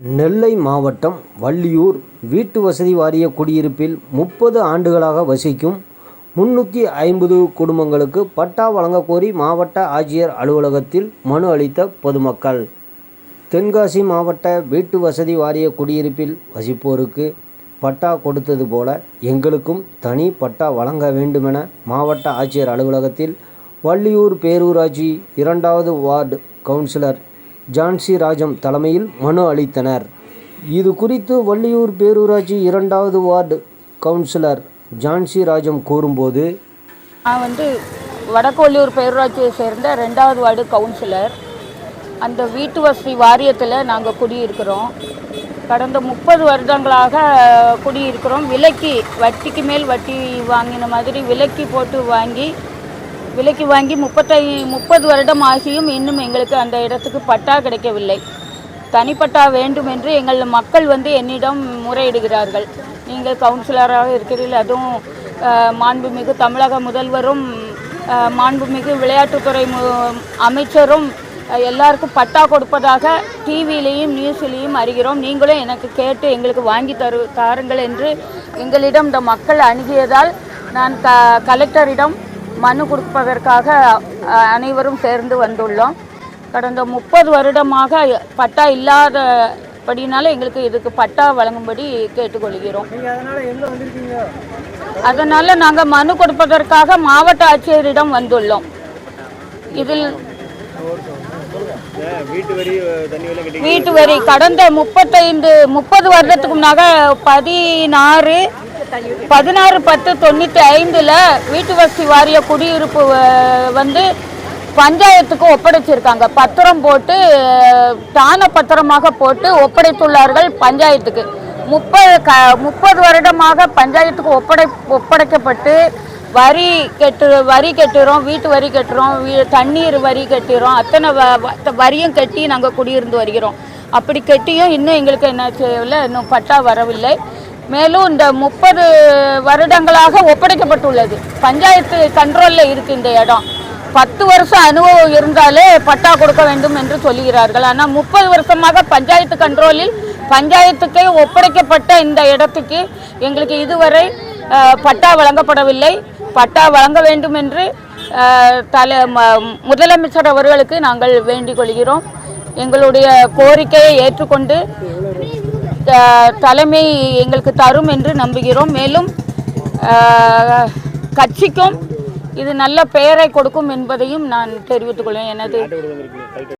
நெல்லை மாவட்டம் வள்ளியூர் வீட்டு வசதி வாரிய குடியிருப்பில் முப்பது ஆண்டுகளாக வசிக்கும் முன்னூற்றி ஐம்பது குடும்பங்களுக்கு பட்டா வழங்கக்கோரி மாவட்ட ஆட்சியர் அலுவலகத்தில் மனு அளித்த பொதுமக்கள். தென்காசி மாவட்ட வீட்டு வசதி வாரிய குடியிருப்பில் வசிப்போருக்கு பட்டா கொடுத்தது போல எங்களுக்கும் தனி பட்டா வழங்க வேண்டுமென மாவட்ட ஆட்சியர் அலுவலகத்தில் வள்ளியூர் பேரூராட்சி இரண்டாவது வார்டு கவுன்சிலர் ஜான்சி ராஜம் தலைமையில் மனு அளித்தனர். இது குறித்து வள்ளியூர் பேரூராட்சி இரண்டாவது வார்டு கவுன்சிலர் ஜான்சி ராஜம் கூறும்போது நான் வந்து வடக்கொல்லியூர் பேரூராட்சியை சேர்ந்த ரெண்டாவது வார்டு கவுன்சிலர். அந்த வீட்டு வசதி வாரியத்தில் நாங்கள் குடியிருக்கிறோம். கடந்த முப்பது வருடங்களாக குடியிருக்கிறோம். விலைக்கு வட்டிக்கு மேல் வட்டி வாங்கின மாதிரி விலைக்கு போட்டு வாங்கி விலைக்கு வாங்கி முப்பத்தை முப்பது வருடம் ஆகியும் இன்னும் எங்களுக்கு அந்த இடத்துக்கு பட்டா கிடைக்கவில்லை. தனிப்பட்டா வேண்டும் என்று எங்கள் மக்கள் வந்து என்னிடம் முறையிடுகிறார்கள். நீங்கள் கவுன்சிலராக இருக்கிறீர்கள். அதுவும் மாண்புமிகு தமிழக முதல்வரும் மாண்புமிகு விளையாட்டுத்துறை மு- அமைச்சரும் எல்லாருக்கும் பட்டா கொடுப்பதாக டிவியிலையும் நியூஸ்லேயும் அறிகிறோம். நீங்களும் எனக்கு கேட்டு எங்களுக்கு வாங்கி தரு தாருங்கள் என்று எங்களிடம் இந்த மக்கள் அணுகியதால் நான் க கலெக்டரிடம் மனு கொடுப்பதற்காக அனைவரும் சேர்ந்து வந்துள்ளோம். கடந்த முப்பது வருடமாக பட்டா இல்லாதபடினால எங்களுக்கு இதுக்கு பட்டா வழங்கும்படி கேட்டுக்கொள்கிறோம். அதனால நாங்கள் மனு கொடுப்பதற்காக மாவட்ட ஆட்சியரிடம் வந்துள்ளோம். இதில் வீட்டு வரி தண்ணி வெள்ளம் கட்டி வீட்டு வரி கடந்த முப்பத்தைந்து முப்பது வருடத்துக்கு முன்னாக பதினாறு பதினாறு பத்து தொண்ணூற்றி ஐந்தில் வீட்டு வசதி வாரிய குடியிருப்பு வந்து பஞ்சாயத்துக்கு ஒப்படைச்சிருக்காங்க. பத்திரம் போட்டு தான பத்திரமாக போட்டு ஒப்படைத்துள்ளார்கள் பஞ்சாயத்துக்கு. முப்பது க முப்பது வருடமாக பஞ்சாயத்துக்கு ஒப்படை ஒப்படைக்கப்பட்டு வரி கெட்டு வரி கட்டுறோம் வீட்டு வரி கட்டுறோம் வீ- தண்ணீர் வரி கட்டுறோம் அத்தனை வ- வரியும் கட்டி நாங்கள் குடியிருந்து வருகிறோம். அப்படி கட்டியும் இன்னும் எங்களுக்கு என்ன செய்யவில்லை இன்னும் பட்டா வரவில்லை. மேலும் இந்த முப்பது வருடங்களாக ஒப்படைக்கப்பட்டுள்ளது. பஞ்சாயத்து கண்ட்ரோலில் இருக்கு இந்த இடம். பத்து வருஷம் அனுபவம் இருந்தாலே பட்டா கொடுக்க வேண்டும் என்று சொல்லுகிறார்கள். ஆனால் முப்பது வருஷமாக பஞ்சாயத்து கண்ட்ரோலில் பஞ்சாயத்துக்கே ஒப்படைக்கப்பட்ட இந்த இடத்துக்கு எங்களுக்கு இதுவரை பட்டா வழங்கப்படவில்லை. பட்டா வழங்க வேண்டும் என்று தலை ம- முதலமைச்சர் அவர்களுக்கு நாங்கள் வேண்டிக் கொள்கிறோம். எங்களுடைய கோரிக்கையை ஏற்றுக்கொண்டு தலைமை எங்களுக்கு தரும் என்று நம்புகிறோம். மேலும் கட்சிக்கும் இது நல்ல பெயரை கொடுக்கும் என்பதையும் நான் தெரிவித்துக் கொள்வேன் எனது